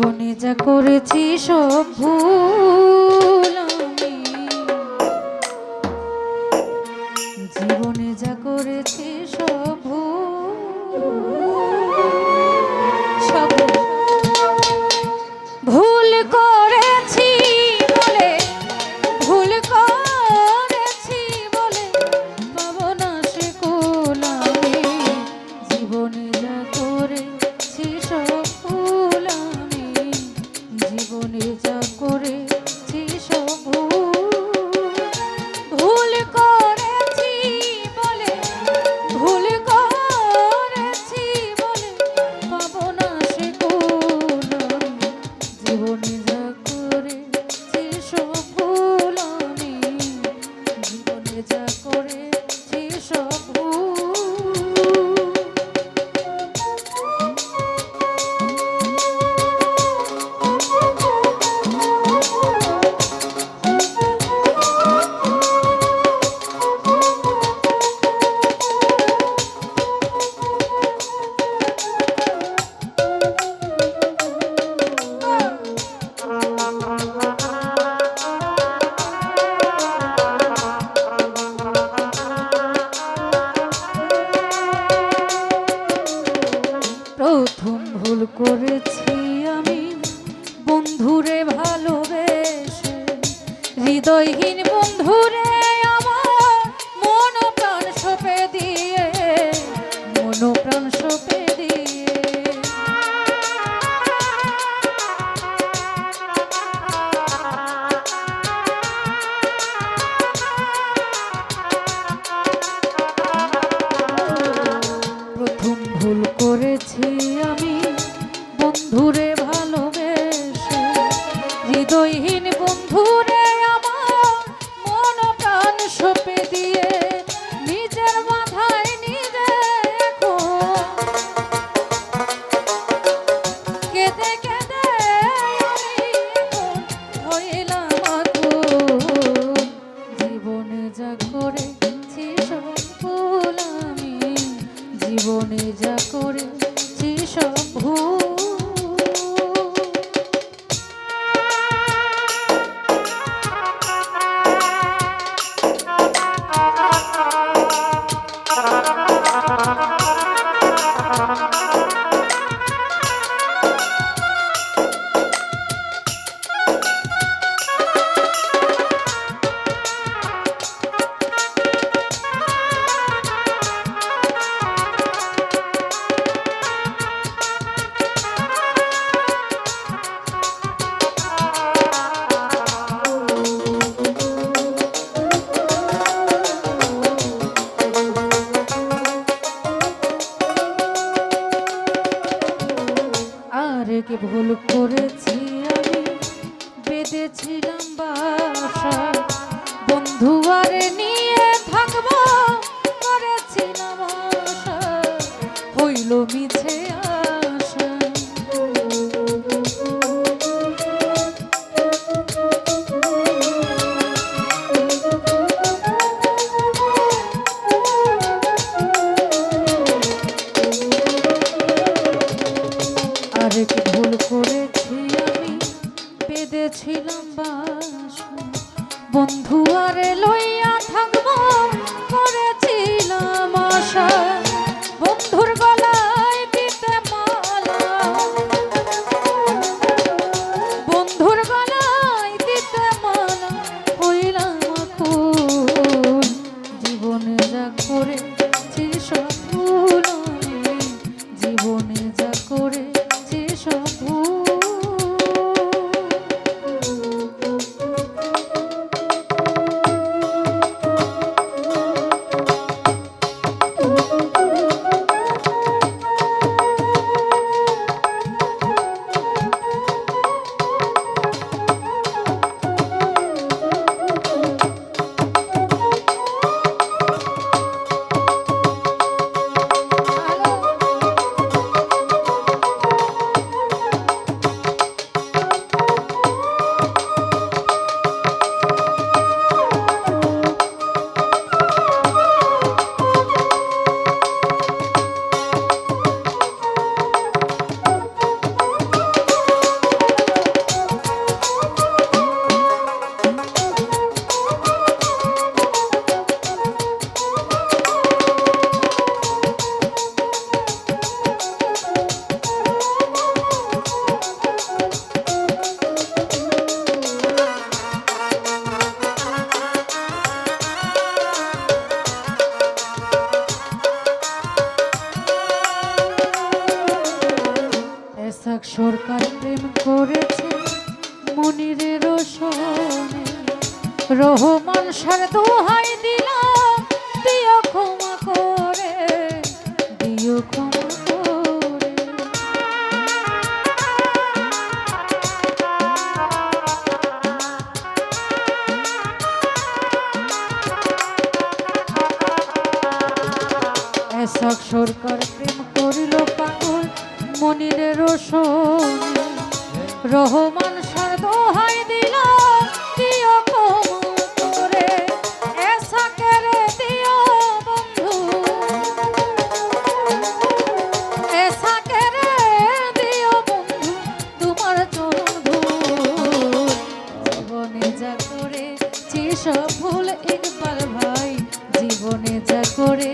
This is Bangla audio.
জীবনে যা করেছি সব ভুল। করেছি সব। হৃদয়হীন বন্ধুরে আমার মন প্রাণ সপে দিয়ে, মন প্রাণ সপে দিয়ে। প্রথম ভুল করেছি আমি, বন্ধুরে ভালোবেসে, হৃদয়হীন ভুল দুয়ারে লইয়া থাকব করেছিলাম আশা। বন্ধুর এসাক সরকার প্রেম করেছে মনিরের রহমান সার দোহাই দিলাম দিও ক্ষমা করে, দিও ক্ষমা করে। সরকার প্রেম মনিরের রোশনে রহমান সার দোহাই দিল, দিও ক্ষমা করে এসাকের দিও বন্ধু। দিও বন্ধু, তোমার চরণ ধূল। জীবনে যা করে ভাই, জীবনে যা করে